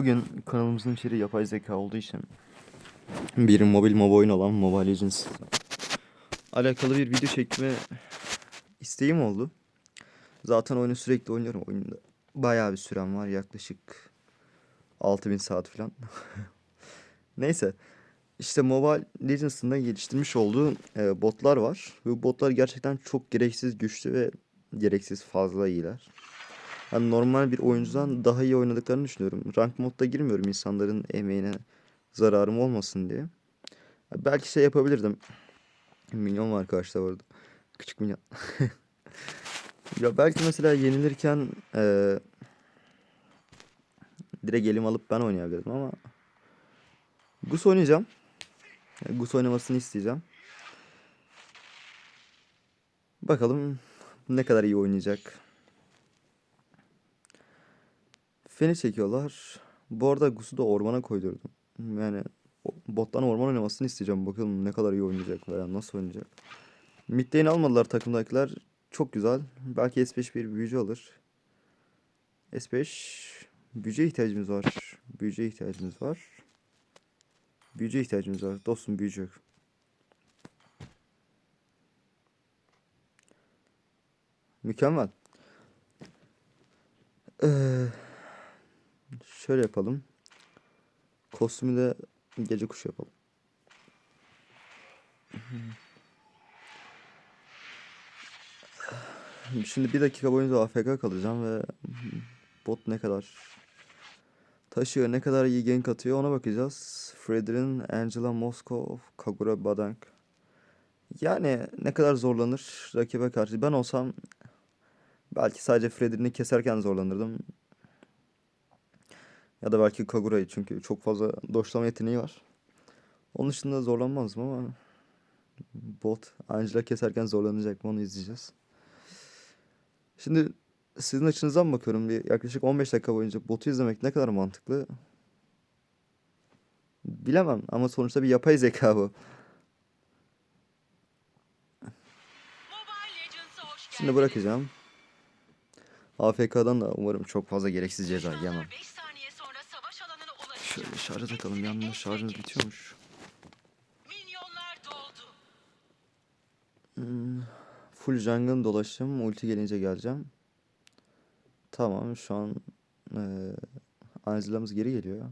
Bugün kanalımızın içeriği yapay zeka olduğu için bir mobil MOBA oyun olan Mobile Legends alakalı bir video çekme isteğim oldu. Zaten oyunu sürekli oynuyorum. Oyunda bayağı bir sürem var. Yaklaşık 6000 saat falan. Neyse. İşte Mobile Legends'ın geliştirmiş olduğu e, botlar var. Bu botlar gerçekten çok gereksiz güçlü ve gereksiz fazla iyiler. Hani normal bir oyuncudan daha iyi oynadıklarını düşünüyorum. Rank modda girmiyorum insanların emeğine zararım olmasın diye. Belki şey yapabilirdim. Milyon var karşıda vardı. Küçük milyon. ya belki mesela yenilirken eee direkt elim alıp ben oynayabilirdim ama Gus oynayacağım. Yani Gus oynamasını isteyeceğim. Bakalım ne kadar iyi oynayacak. Feni çekiyorlar. Bu arada Gus'u da ormana koydurdum. Yani bottan orman oynamasını isteyeceğim. Bakalım ne kadar iyi oynayacak veya nasıl oynayacak. Mid lane almadılar takımdakiler. Çok güzel. Belki S5 bir büyücü alır. S5 büyücüye ihtiyacımız var. Büyücüye ihtiyacımız var. Büyücüye ihtiyacımız var. Dostum büyücü yok. Mükemmel. Ee, şöyle yapalım. Kostümü de gece kuşu yapalım. Şimdi bir dakika boyunca AFK kalacağım ve bot ne kadar taşıyor, ne kadar iyi gank atıyor ona bakacağız. Fredrin, Angela Moskov, Kagura Badank. Yani ne kadar zorlanır rakibe karşı. Ben olsam belki sadece Fredrin'i keserken zorlanırdım. Ya da belki Kagura'yı çünkü çok fazla doşlama yeteneği var. Onun dışında zorlanmazdım ama bot Angela keserken zorlanacak mı onu izleyeceğiz. Şimdi sizin açınızdan bakıyorum bir yaklaşık 15 dakika boyunca botu izlemek ne kadar mantıklı? Bilemem ama sonuçta bir yapay zeka bu. Şimdi bırakacağım. AFK'dan da umarım çok fazla gereksiz ceza yemem. Şöyle şarja takalım yanında şarjımız bitiyormuş. Minyonlar doldu. Hmm, full jungle dolaşım. Ulti gelince geleceğim. Tamam şu an eee Angela'mız geri geliyor.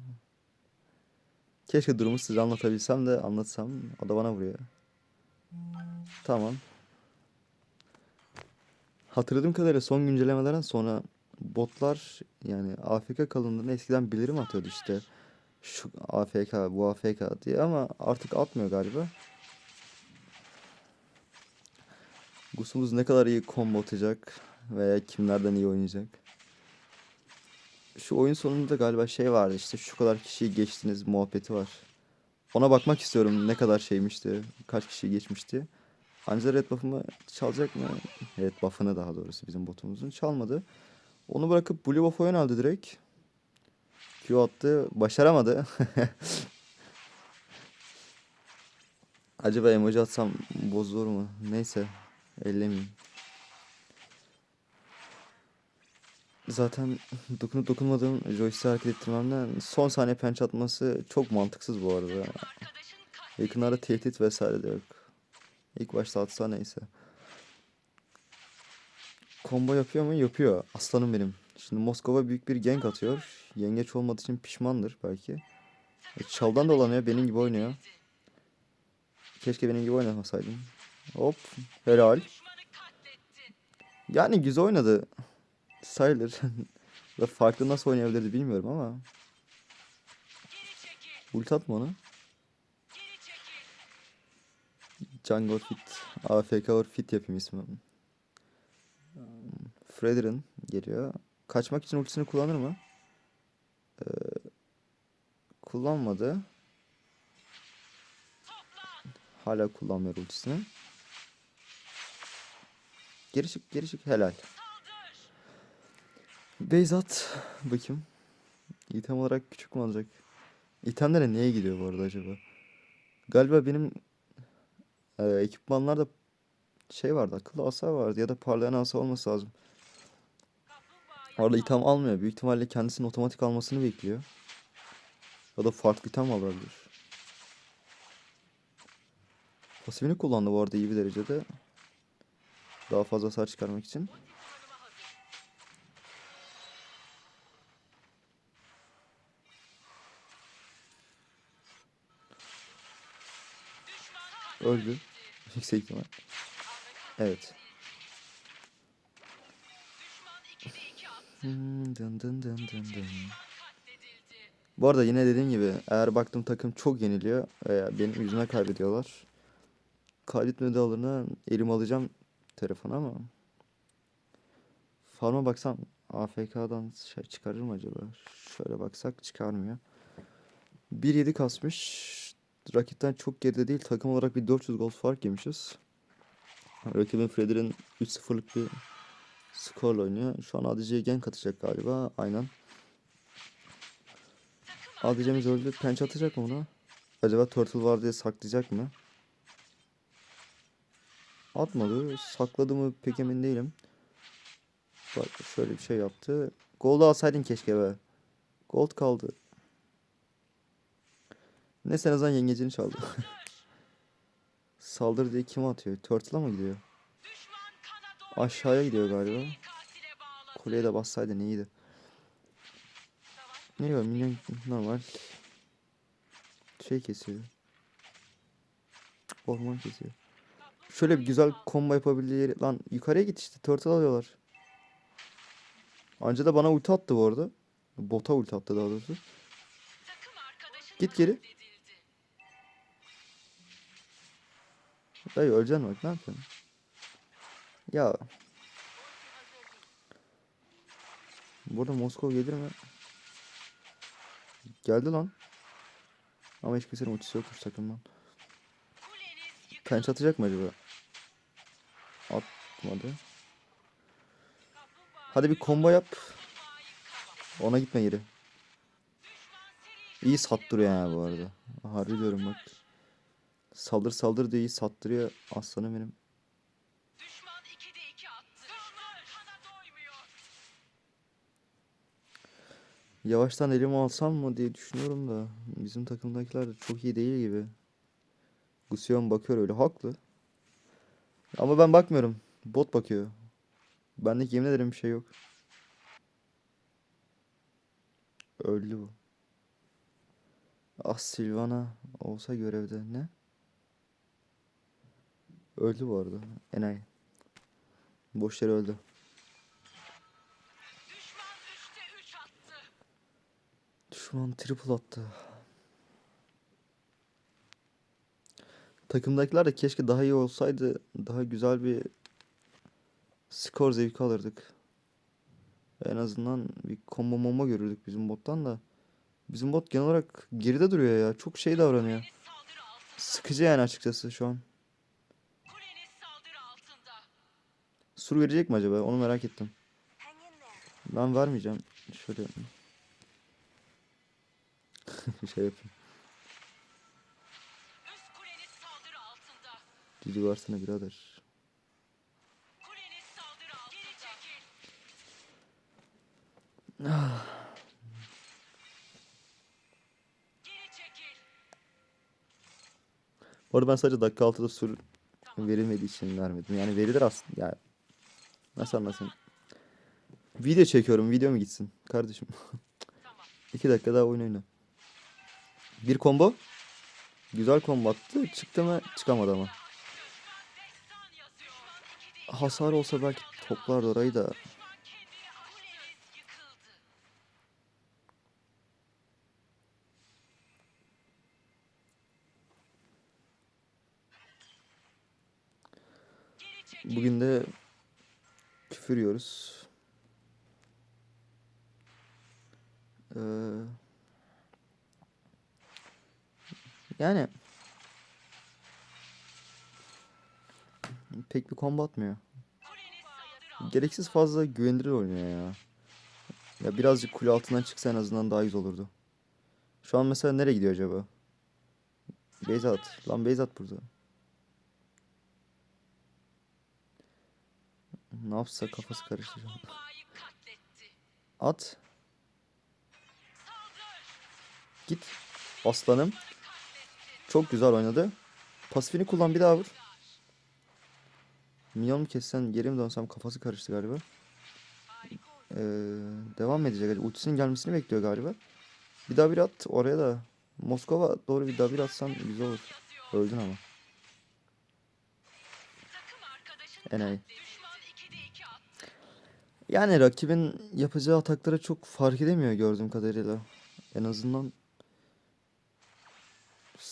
Keşke durumu size anlatabilsem de anlatsam. O da bana vuruyor. Tamam. Hatırladığım kadarıyla son güncellemelerden sonra botlar yani AFK kalındığını eskiden bildirim atıyordu işte. Şu AFK, bu AFK diye ama artık atmıyor galiba. Gusumuz ne kadar iyi combo atacak veya kimlerden iyi oynayacak. Şu oyun sonunda galiba şey vardı işte şu kadar kişiyi geçtiniz muhabbeti var. Ona bakmak istiyorum ne kadar şeymişti, kaç kişi geçmişti. Ancak red buff'ımı çalacak mı? Red buff'ını daha doğrusu bizim botumuzun çalmadı. Onu bırakıp blue buff'a yöneldi direkt. Q attı, başaramadı. Acaba emoji atsam bozulur mu? Neyse, ellemeyeyim. Zaten dokunup dokunmadığım joystick'i hareket ettirmemden son saniye penç atması çok mantıksız bu arada. Yakınlarda tehdit vesaire de yok. İlk başta atsa neyse. Combo yapıyor mu? Yapıyor. Aslanım benim. Şimdi Moskova büyük bir gank atıyor. Yengeç olmadığı için pişmandır belki. E, Çaldan dolanıyor. Benim gibi oynuyor. Keşke benim gibi oynamasaydım. Hop. Helal. Yani güzel oynadı. Sayılır. Farklı nasıl oynayabilirdi bilmiyorum ama. Ulti atma çekil. Jungle Fit. AFK or Fit yapayım ismi. Fredrin geliyor. Kaçmak için ultisini kullanır mı? Ee, kullanmadı. Hala kullanmıyor ultisini. Geri çık, geri çık. Helal. Beyzat. Bakayım. İtem olarak küçük mü olacak? İtemlere neye gidiyor bu arada acaba? Galiba benim e, ekipmanlarda şey vardı. Akıllı asa vardı ya da parlayan asa olması lazım. Orada item almıyor. Büyük ihtimalle kendisinin otomatik almasını bekliyor. Ya da farklı item alabilir. Pasifini kullandı bu arada iyi bir derecede. Daha fazla hasar çıkarmak için. Öldü. Yüksek ihtimal. Evet. Dın dın dın dın dın. Bu arada yine dediğim gibi eğer baktım takım çok yeniliyor veya benim yüzüme kaybediyorlar. Kaybetmedi alına elim alacağım telefonu ama Farm'a baksam AFK'dan şey çıkarır mı acaba? Şöyle baksak çıkarmıyor. 1.7 kasmış. Rakipten çok geride değil. Takım olarak bir 400 gol fark yemişiz. Rakibin Freddy'nin 3-0'lık bir skorla oynuyor. Şu an ADC'ye gank atacak galiba. Aynen. ADC'miz öldü. Penç atacak mı ona? Acaba Turtle var diye saklayacak mı? Atmadı. Sakladı mı pek emin değilim. Bak şöyle bir şey yaptı. Gold'u alsaydın keşke be. Gold kaldı. Neyse en azından yengecini çaldı. Saldır diye kim atıyor? Turtle'a mı gidiyor? Aşağıya gidiyor galiba. Kuleye de bassaydı. Savaş Ne diyor? Minyon normal. Şey kesiyor. Orman kesiyor. Şöyle bir güzel combo yapabildiği. Lan yukarıya git işte. Turtle alıyorlar. Anca da bana ulti attı bu arada. Bota ulti attı daha doğrusu. Git geri. Dayı öleceksin bak ne yapıyorsun? Ya. Burada Moskova gelir mi? Geldi lan. Ama hiç kimsenin ultisi yokmuş takımdan. Penç atacak mı acaba? Atmadı. Hadi bir combo yap. Ona gitme geri. İyi sattırıyor yani bu arada. Harbi diyorum bak. Saldır saldır diye iyi sattırıyor aslanım benim. Yavaştan elimi alsam mı diye düşünüyorum da bizim takımdakiler de çok iyi değil gibi. Gusion bakıyor öyle haklı. Ama ben bakmıyorum. Bot bakıyor. Bendeki yemin ederim bir şey yok. Öldü bu. Ah Silvana olsa görevde ne? Öldü bu arada. Enayi. Boş yere öldü. Düşman triple attı. Takımdakiler de keşke daha iyi olsaydı daha güzel bir skor zevki alırdık. En azından bir combo momba görürdük bizim bottan da. Bizim bot genel olarak geride duruyor ya. Çok şey davranıyor. Sıkıcı yani açıkçası şu an. Sur verecek mi acaba? Onu merak ettim. Ben vermeyeceğim. Şöyle şey yapayım. Cici varsana birader. Çekil. Bu arada ben sadece dakika 6'da sur verilmediği için vermedim. Yani verilir aslında. Yani nasıl anlasın? Video çekiyorum. Video mu gitsin? Kardeşim. Tamam. 2 dakika daha oyun oyna. Bir combo. Güzel combo attı. Çıktı mı? Çıkamadı ama. Destan yazıyor. Düşman 2'de 2 Hasar olsa belki toplardı orayı da. Bugün de küfür yiyoruz. Ee, yani pek bir combo atmıyor. Gereksiz fazla güvenilir oynuyor ya. Ya birazcık kule altından çıksa en azından daha güzel olurdu. Şu an mesela nereye gidiyor acaba? Beyza at. Lan Beyza at burada. Ne yapsa kafası karıştı. At. Git. Aslanım. Çok güzel oynadı. Pasifini kullan bir daha vur. Minyon mu kessen geri mi dönsem kafası karıştı galiba. Ee, devam edecek. Ultisinin gelmesini bekliyor galiba. Bir daha bir at oraya da. Moskova doğru bir daha bir atsan güzel olur. Öldün ama. Enayi. düşman 2'de 2 attı. Yani rakibin yapacağı ataklara çok fark edemiyor gördüğüm kadarıyla. En azından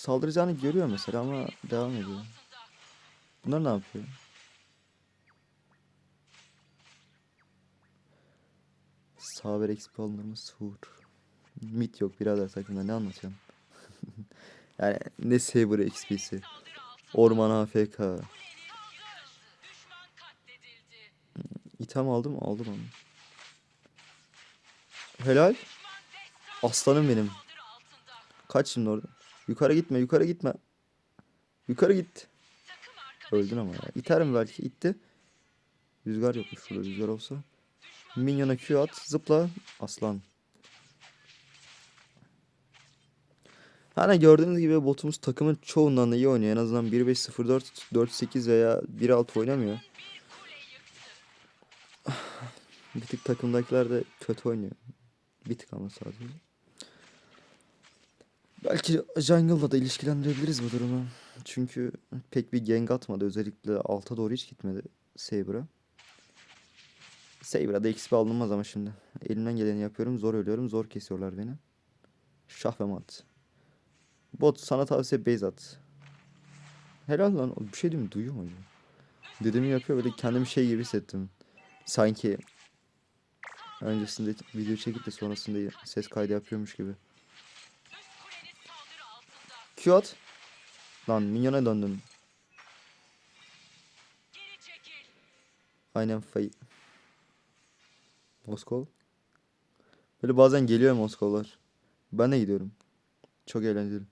saldıracağını görüyor mesela ama devam ediyor. Bunlar ne yapıyor? Saber XP alınır mı? Sur. Mit yok birader takımda ne anlatıyorsun? yani ne Saber XP'si. Orman AFK. Katledildi. İtem aldım aldım onu. Helal. Aslanım benim. Kaç şimdi orada? Yukarı gitme, yukarı gitme. Yukarı git. Öldün ama ya. İterim belki. İtti. Rüzgar yokmuş şurada. Rüzgar olsa. Minyona Q at. Zıpla. Aslan. Hani gördüğünüz gibi botumuz takımın çoğundan da iyi oynuyor. En azından 1-5-0-4, 4-8 veya 1-6 oynamıyor. Bir tık takımdakiler de kötü oynuyor. Bir tık ama sadece. Belki Jungle'la da ilişkilendirebiliriz bu durumu. Çünkü pek bir gank atmadı. Özellikle alta doğru hiç gitmedi Saber'a. Saber'a da XP alınmaz ama şimdi. Elimden geleni yapıyorum. Zor ölüyorum. Zor kesiyorlar beni. Şah ve mat. Bot sana tavsiye base at. Helal lan. Bir şey diyeyim mi? Duyuyor mu? Dediğimi yapıyor. Böyle kendimi şey gibi hissettim. Sanki öncesinde video çekip de sonrasında ses kaydı yapıyormuş gibi. Q at. Lan minyona döndüm. Aynen fay. Moskov. Böyle bazen geliyor Moskovlar. Ben de gidiyorum. Çok eğlenceli.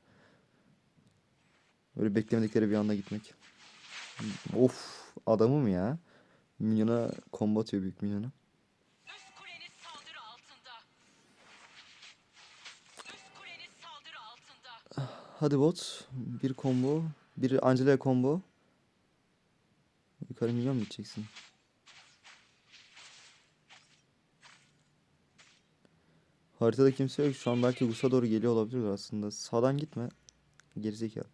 Böyle beklemedikleri bir anda gitmek. Of adamım ya. Minyona combo atıyor büyük minyona. Hadi bot. Bir combo. Bir Angela combo. Yukarı minyon mu gideceksin? Haritada kimse yok. Şu an belki Gus'a doğru geliyor olabilir aslında. Sağdan gitme. Gerizekalı.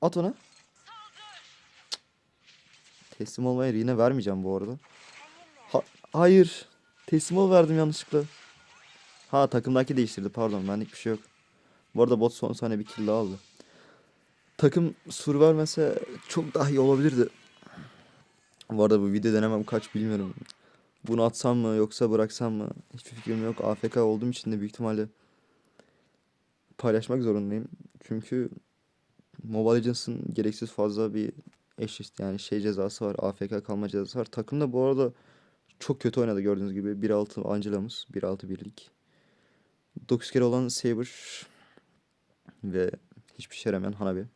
At ona. Teslim olmaya yine vermeyeceğim bu arada. Ha- hayır. Teslim ol verdim yanlışlıkla. Ha takımdaki değiştirdi pardon benlik bir şey yok. Bu arada bot son saniye bir kill aldı. Takım sur vermese çok daha iyi olabilirdi. Bu arada bu video denemem kaç bilmiyorum. Bunu atsam mı yoksa bıraksam mı hiçbir fikrim yok. AFK olduğum için de büyük ihtimalle paylaşmak zorundayım. Çünkü Mobile Legends'ın gereksiz fazla bir eşit yani şey cezası var. AFK kalma cezası var. Takım da bu arada çok kötü oynadı gördüğünüz gibi. 1.6 Angela'mız. 1.6 birlik. 9 kere olan Saber ve hiçbir şey yaramayan Hanabi.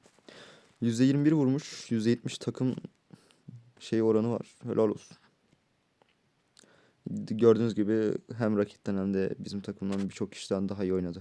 %21 vurmuş. %70 takım şey oranı var. Helal olsun. Gördüğünüz gibi hem rakipten hem de bizim takımdan birçok kişiden daha iyi oynadı.